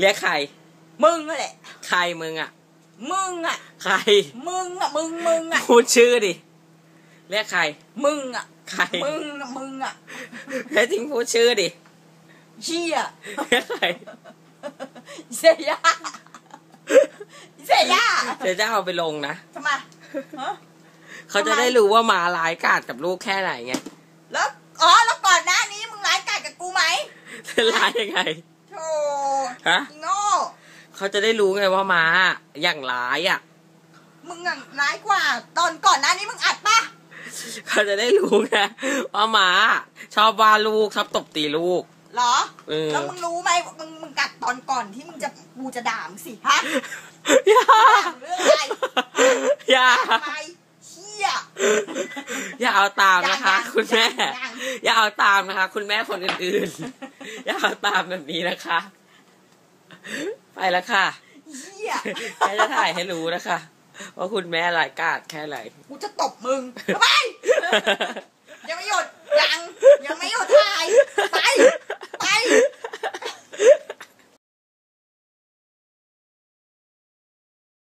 เรียกใคร มึงนั่นแหละ ใครมึงอะ มึงอะ ใคร มึงอะ มึง มึงอะ พูดชื่อดิ เรียกใคร มึงอะ ใคร มึงอะ มึงอะแท้จริงพูดชื่อดิ เชี่ยเรียกใครเซย่าเซย่าเดี๋ยวจะเอาไปลงนะทำไมฮะ เขาจะได้รู้ว่าหมาร้ายกาจกับลูกแค่ไหนไง แล้ว อ๋อ แล้วก่อนหน้านี้มึงร้ายกาจกับกูไหมร้ายยังไง โธ่ฮะอีโง่เขาจะได้รู้ไงว่าหมาอย่างร้ายอะ มึงอะร้ายกว่า ตอนก่อนหน้านี้มึงอัดปะเขาจะได้รู้ไงว่าหมาชอบว่าลูกชอบตบตีลูกเหรอเออแล้วมึงรู้ไหมว่ามึงมึงกัดตอนก่อนที่มึงจะกูจะด่ามึงสิฮะอย่าด่าเรื่องอะไรอย่าทำไมเชี่ยอย่าเอาตามนะคะยังคุณแม่ยังอย่าเอาตามนะคะ คุณแม่คนอื่นๆ อย่าเอาตามแบบนี้นะคะ ไปแล้วค่ะเชี่ยแค่จะถ่ายให้รู้นะคะว่าคุณแม่รายกาดแค่ไหนกูจะตบมึงทำไม